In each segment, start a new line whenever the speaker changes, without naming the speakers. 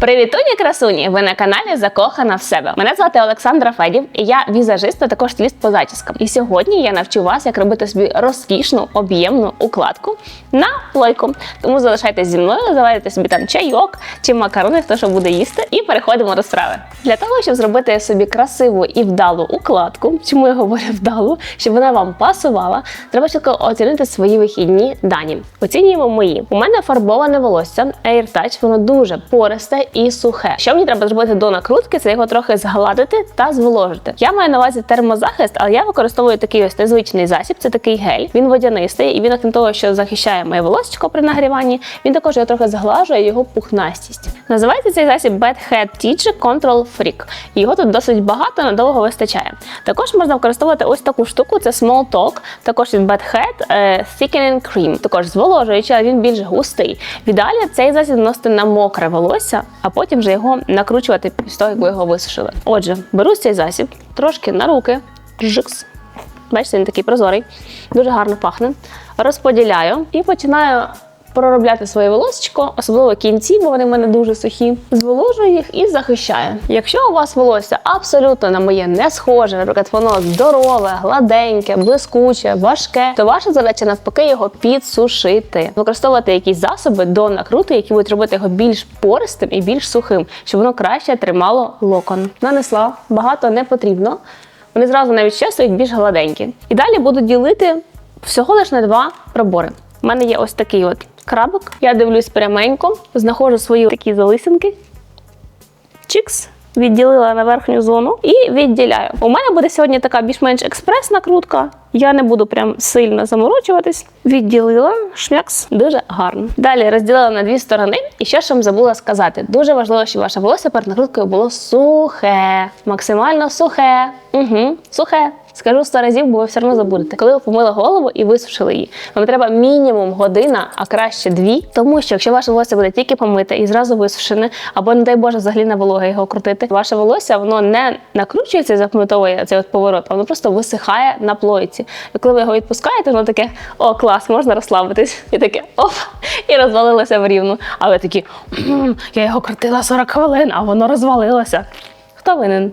Привітуні красуні! Ви на каналі Закохана в себе. Мене звати Олександра Федів, і я візажист, а також стиліст по зачіскам. І сьогодні я навчу вас, як робити собі розкішну об'ємну укладку на плойку. Тому залишайтесь зі мною, заварите собі там чайок чи макарони, хто що буде їсти, і переходимо до справи. Для того, щоб зробити собі красиву і вдалу укладку, чому я говорю вдалу, щоб вона вам пасувала, треба чітко оцінити свої вихідні дані. Оцінюємо мої. У мене фарбоване волосся Air Touch, воно дуже пористе і сухе. Що мені треба зробити до накрутки, це його трохи згладити та зволожити. Я маю на увазі термозахист, але я використовую такий ось незвичний засіб. Це такий гель. Він водянистий, і він, окрім того, що захищає моє волосечко при нагріванні, він також його трохи зглажує його пухнастість. Називається цей засіб Bad Head Teach Control Freak. Його тут досить багато, надовго вистачає. Також можна використовувати ось таку штуку. Це Small Talk, також від Bad Head е, Thickening Cream. Також зволожуючий, але він більш густий. В ідеалі цей засіб наносити на мокре волосся, а потім вже його накручувати після того, як ви його висушили. Отже, беру цей засіб трошки на руки. Жикс. Бачите, він такий прозорий, дуже гарно пахне. Розподіляю і починаю проробляти своє волосечко, особливо кінці, бо вони в мене дуже сухі. Зволожую їх і захищаю. Якщо у вас волосся абсолютно на моє не схоже, наприклад, воно здорове, гладеньке, блискуче, важке, то ваша задача навпаки його підсушити, використовувати якісь засоби до накрути, які будуть робити його більш пористим і більш сухим, щоб воно краще тримало локон. Нанесла багато не потрібно. Вони зразу навіть ще стають більш гладенькі. І далі буду ділити всього лиш на два пробори. У мене є ось такий от крабик. Я дивлюсь пряменько, знаходжу свої такі залисинки. Чікс. Відділила на верхню зону і відділяю. У мене буде сьогодні така більш-менш експресна крутка. Я не буду прям сильно заморочуватись. Відділила шмякс дуже гарно. Далі розділила на дві сторони. І ще вам забула сказати: дуже важливо, щоб ваше волосся перед накруткою було сухе, максимально сухе. Угу, Сухе. Скажу сто разів, бо ви все одно забудете. Коли ви помили голову і висушили її, вам треба мінімум година, а краще дві. Тому що якщо ваше волосся буде тільки помите і зразу висушене, або не дай Боже, взагалі на вологе його крутити, ваше волосся воно не накручується і запам'ятовує цей от поворот, воно просто висихає на плойці. І коли ви його відпускаєте, воно таке о, клас, можна розслабитись. І таке оп, і розвалилося в рівну. А ви такі я його крутила 40 хвилин, а воно розвалилося. Хто винен?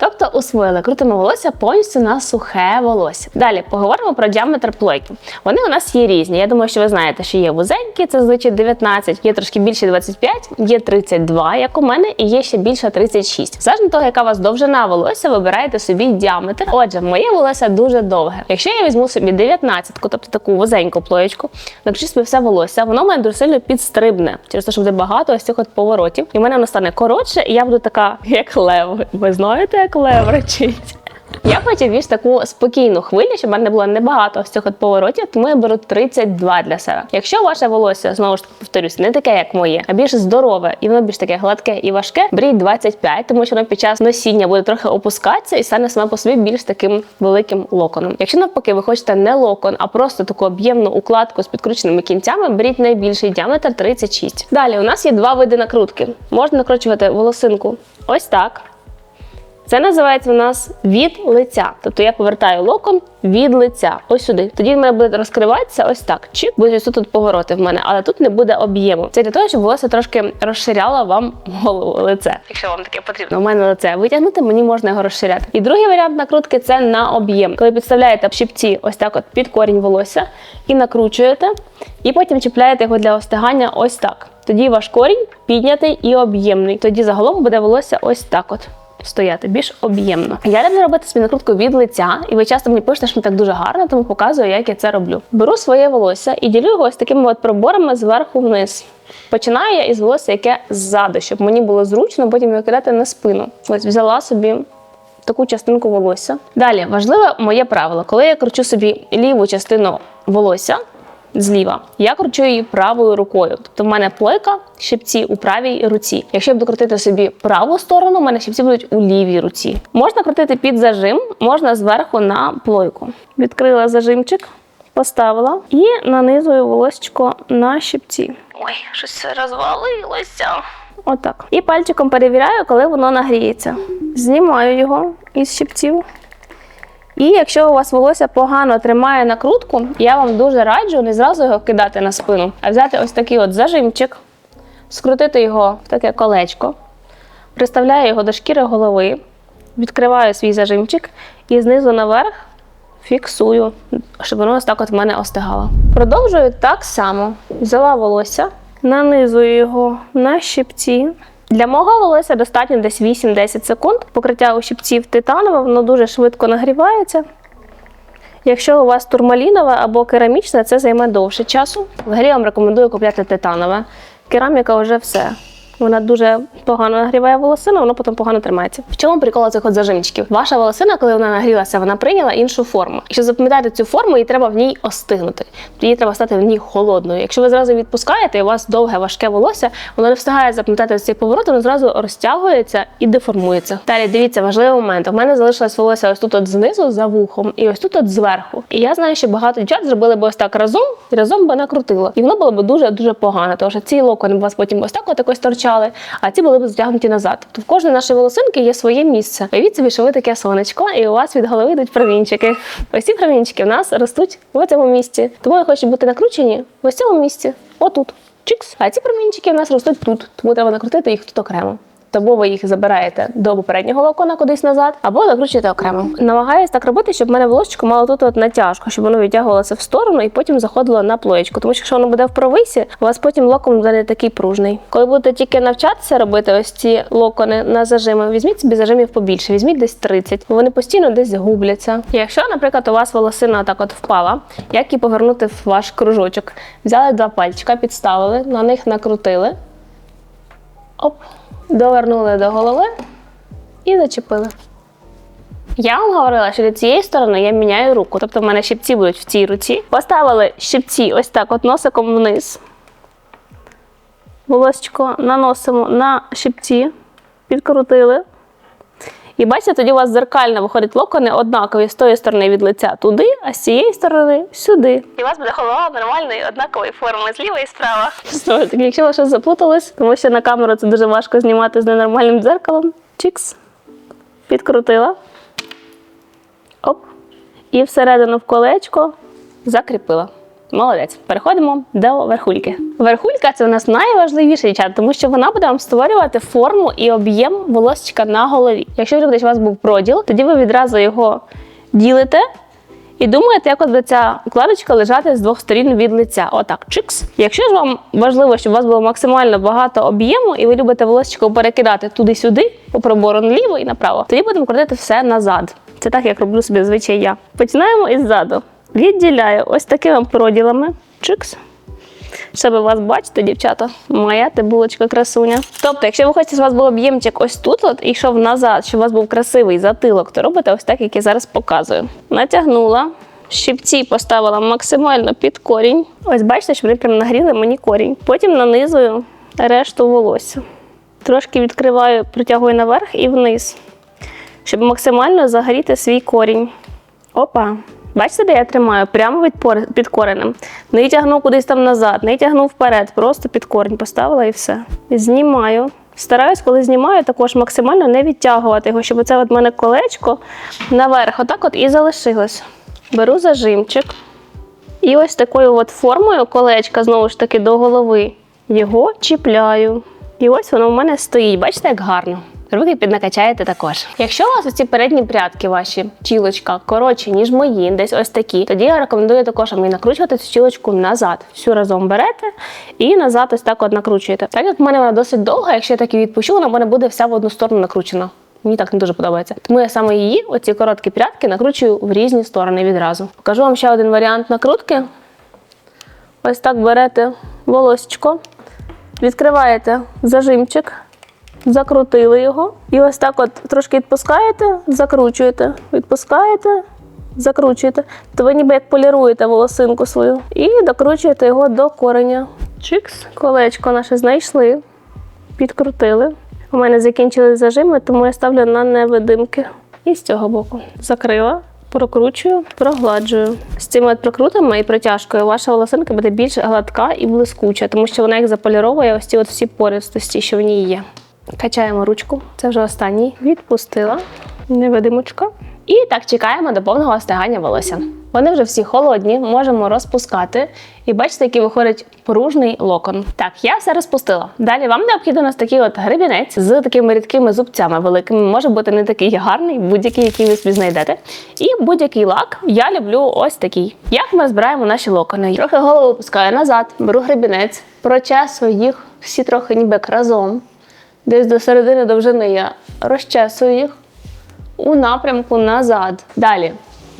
Тобто усвоїли, крутимо волосся повністю на сухе волосся. Далі поговоримо про діаметр плойки. Вони у нас є різні. Я думаю, що ви знаєте, що є вузенькі, це зазвичай 19, є трошки більше 25, є 32, як у мене, і є ще більше 36. Залежно того, яка у вас довжина волосся, вибираєте собі діаметр. Отже, моє волосся дуже довге. Якщо я візьму собі 19, тобто таку вузеньку плоєчку, накручу собі все волосся, воно мене дуже сильно підстрибне, через те, що буде багато ось цих от поворотів. І в мене воно стане коротше, і я буду така, як лев. Ви знаєте, як левричить. Я хочу більш таку спокійну хвилю, щоб в мене було небагато з цих от поворотів, тому я беру 32 для себе. Якщо ваше волосся, знову ж таки повторюсь, не таке, як моє, а більш здорове і воно більш таке гладке і важке, беріть 25, тому що воно під час носіння буде трохи опускатися і стане саме по собі більш таким великим локоном. Якщо навпаки, ви хочете не локон, а просто таку об'ємну укладку з підкрученими кінцями, беріть найбільший діаметр 36. Далі у нас є два види накрутки. Можна накручувати волосинку ось так. Це називається у нас від лиця. Тобто я повертаю локон від лиця. Ось сюди. Тоді в мене буде розкриватися ось так. Чик, буде тут повороти в мене, але тут не буде об'єму. Це для того, щоб волосся трошки розширяло вам голову лице. Якщо вам таке потрібно. У мене лице витягнути, мені можна його розширяти. І другий варіант накрутки це на об'єм. Коли підставляєте щипці ось так от під корінь волосся і накручуєте, і потім чіпляєте його для остигання ось так. Тоді ваш корінь піднятий і об'ємний. Тоді загалом буде волосся ось так от стояти більш об'ємно. Я люблю робити собі накрутку від лиця, і ви часто мені пишете, що мені так дуже гарно, тому показую, як я це роблю. Беру своє волосся і ділю його ось такими от проборами зверху вниз. Починаю я із волосся, яке ззаду, щоб мені було зручно потім його кидати на спину. Ось взяла собі. Таку частинку волосся. Далі важливе моє правило, коли я кручу собі ліву частину волосся зліва, я кручу її правою рукою. Тобто в мене плойка, щипці у правій руці. Якщо я буду крутити собі праву сторону, у мене щипці будуть у лівій руці. Можна крутити під зажим, можна зверху на плойку. Відкрила зажимчик, поставила і нанизую волосечко на щипці. Ой, щось розвалилося. Отак. І пальчиком перевіряю, коли воно нагріється. Знімаю його із щипців. І якщо у вас волосся погано тримає накрутку, я вам дуже раджу не зразу його кидати на спину, а взяти ось такий от зажимчик, скрутити його в таке колечко, приставляю його до шкіри голови, відкриваю свій зажимчик і знизу наверх фіксую, щоб воно ось так от в мене остигало. Продовжую так само. Взяла волосся, нанизую його на щипці. Для мого волосся достатньо десь 8-10 секунд. Покриття у щипців титанове, воно дуже швидко нагрівається. Якщо у вас турмалінове або керамічне, це займе довше часу. Взагалі я вам рекомендую купляти титанове. Кераміка вже все. Вона дуже погано нагріває волосину, воно потім погано тримається. В чому прикол цих от зажимчиків? Ваша волосина, коли вона нагрілася, вона прийняла іншу форму. Якщо запам'ятати цю форму, їй треба в ній остигнути. Їй треба стати в ній холодною. Якщо ви зразу відпускаєте, і у вас довге важке волосся, воно не встигає запам'ятати цей поворот, воно зразу розтягується і деформується. Далі дивіться, важливий момент. У мене залишилось волосся ось тут от знизу за вухом, і ось тут от зверху. І я знаю, що багато дівчат зробили б ось так разом, і разом би накрутило. І воно було б дуже дуже погано, тому що ці локони у вас потім ось так от якось торчали, а ці були б затягнуті назад. Тобто в кожної нашої волосинки є своє місце. Уявіть собі, що ви таке сонечко, і у вас від голови йдуть промінчики. Ось ці промінчики в нас ростуть в цьому місці. Тому я хочуть бути накручені в ось цьому місці, отут. Чикс. А ці промінчики в нас ростуть тут, тому треба накрутити їх тут окремо. Тому ви їх забираєте до попереднього локона кудись назад, або накручуєте окремо. Намагаюсь так робити, щоб в мене волосечко мало тут от натяжку, щоб воно відтягувалося в сторону і потім заходило на плоєчку. Тому що якщо воно буде в провисі, у вас потім локон буде не такий пружний. Коли будете тільки навчатися робити ось ці локони на зажими, візьміть собі зажимів побільше, візьміть десь 30, бо вони постійно десь губляться. Якщо, наприклад, у вас волосина так от впала, як її повернути в ваш кружочок? Взяли два пальчика, підставили, на них накрутили. Оп, довернули до голови і зачепили. Я вам говорила, що від цієї сторони я міняю руку. Тобто в мене щипці будуть в цій руці. Поставили щипці ось так, от носиком вниз. Волосечко наносимо на щипці, підкрутили. І бачите, тоді у вас зеркально виходить локони однакові з тої сторони від лиця туди, а з цієї сторони сюди. І у вас буде голова нормальної однакової форми зліва і справа. Знову якщо ви щось заплутались, тому що на камеру це дуже важко знімати з ненормальним дзеркалом. Чікс. Підкрутила. Оп. І всередину в колечко закріпила. Молодець. Переходимо до верхульки. Верхулька це у нас найважливіше дівчат, тому що вона буде вам створювати форму і об'єм волосечка на голові. Якщо любите, у вас був проділ, тоді ви відразу його ділите і думаєте, як от ця укладочка лежати з двох сторін від лиця. Отак, чикс. Якщо ж вам важливо, щоб у вас було максимально багато об'єму, і ви любите волосечко перекидати туди-сюди, по пробору наліво і направо, тоді будемо крутити все назад. Це так, як роблю собі зазвичай я. Починаємо іззаду. Відділяю ось такими проділами. Чикс. Щоб вас бачите, дівчата, моя ти булочка красуня. Тобто, якщо ви хочете, у вас був об'ємчик ось тут, от, і йшов назад, щоб у вас був красивий затилок, то робите ось так, як я зараз показую. Натягнула, щипці поставила максимально під корінь. Ось бачите, що вони прям нагріли мені корінь. Потім нанизую решту волосся. Трошки відкриваю, притягую наверх і вниз, щоб максимально загріти свій корінь. Опа. Бачите, де я тримаю? Прямо під коренем. Не тягну кудись там назад, не тягну вперед, просто під корінь поставила і все. Знімаю. Стараюсь, коли знімаю, також максимально не відтягувати його, щоб це от мене колечко наверх, отак от і залишилось. Беру зажимчик. І ось такою от формою колечка, знову ж таки, до голови. Його чіпляю. І ось воно в мене стоїть. Бачите, як гарно. Руки піднакачаєте також. Якщо у вас ці передні прядки ваші чілочка коротші, ніж мої, десь ось такі, тоді я рекомендую також вам і накручувати цю чілочку назад. Всю разом берете і назад ось так от накручуєте. Так як в мене вона досить довга, якщо я так і відпущу, вона в мене буде вся в одну сторону накручена. Мені так не дуже подобається. Тому я саме її, оці короткі прядки, накручую в різні сторони відразу. Покажу вам ще один варіант накрутки. Ось так берете волосечко, відкриваєте зажимчик, закрутили його. І ось так от трошки відпускаєте, закручуєте, відпускаєте, закручуєте. То ви ніби як поліруєте волосинку свою. І докручуєте його до кореня. Чикс. Колечко наше знайшли, підкрутили. У мене закінчили зажими, тому я ставлю на невидимки. І з цього боку. Закрила. Прокручую, прогладжую. З цими от прокрутами і протяжкою ваша волосинка буде більш гладка і блискуча, тому що вона їх заполіровує ось ці от всі пористості, що в ній є. Качаємо ручку, це вже останній. Відпустила невидимочка. І так чекаємо до повного остигання волосся. Вони вже всі холодні, можемо розпускати. І бачите, який виходить пружний локон. Так, я все розпустила. Далі вам необхідно ось такий от гребінець з такими рідкими зубцями великими. Може бути не такий гарний, будь-який, який ви собі знайдете. І будь-який лак я люблю ось такий. Як ми збираємо наші локони? Трохи голову опускаю назад, беру гребінець, прочесую їх всі трохи ніби разом. Десь до середини довжини я розчесую їх у напрямку назад. Далі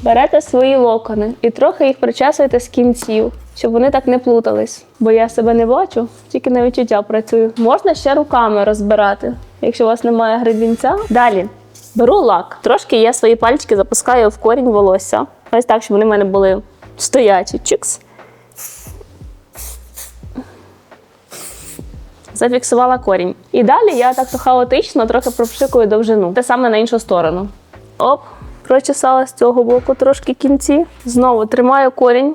берете свої локони і трохи їх причесуєте з кінців, щоб вони так не плутались. Бо я себе не бачу, тільки на відчуття працюю. Можна ще руками розбирати, якщо у вас немає гребінця. Далі беру лак. Трошки я свої пальчики запускаю в корінь волосся. Ось так, щоб вони в мене були стоячі. Чикс. Зафіксувала корінь. І далі я так хаотично трохи пропшикую довжину. Те саме на іншу сторону. Оп, прочесала з цього боку трошки кінці. Знову тримаю корінь.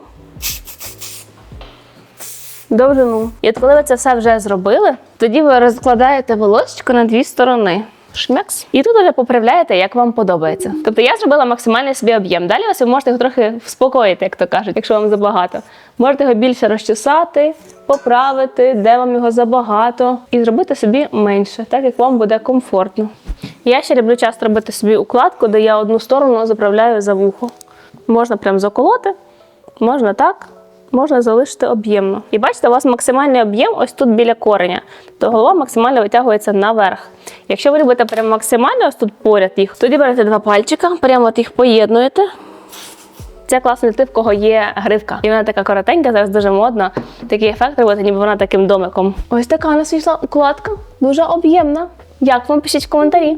Довжину. І от коли ви це все вже зробили, тоді ви розкладаєте волосечко на дві сторони. Шмякс. І тут вже поправляєте, як вам подобається. Тобто я зробила максимальний собі об'єм. Далі ось ви можете його трохи вспокоїти, як то кажуть, якщо вам забагато. Можете його більше розчесати, поправити, де вам його забагато, і зробити собі менше, так як вам буде комфортно. Я ще люблю часто робити собі укладку, де я одну сторону заправляю за вухо. Можна прям заколоти, можна так, можна залишити об'ємно. І бачите, у вас максимальний об'єм ось тут біля кореня, то голова максимально витягується наверх. Якщо ви любите прям максимально ось тут поряд їх, тоді берете два пальчика, прямо от їх поєднуєте. Це класно для тих, в кого є гривка. І вона така коротенька, зараз дуже модно. Такий ефект робити, ніби вона таким домиком. Ось така у нас вийшла укладка, дуже об'ємна. Як вам пишіть в коментарі?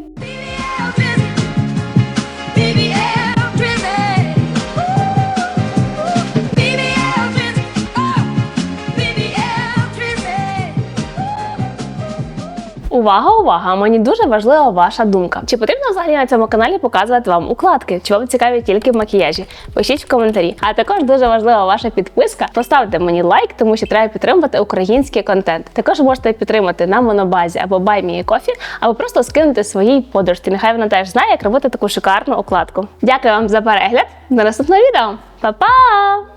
Увага, увага! Мені дуже важлива ваша думка. Чи потрібно взагалі на цьому каналі показувати вам укладки? Чи вам цікаві тільки в макіяжі? Пишіть в коментарі. А також дуже важлива ваша підписка. Поставте мені лайк, тому що треба підтримувати український контент. Також можете підтримати на монобазі або BuyMeACoffee, або просто скинути своїй подружці. Нехай вона теж знає, як робити таку шикарну укладку. Дякую вам за перегляд. До наступного відео. Па-па!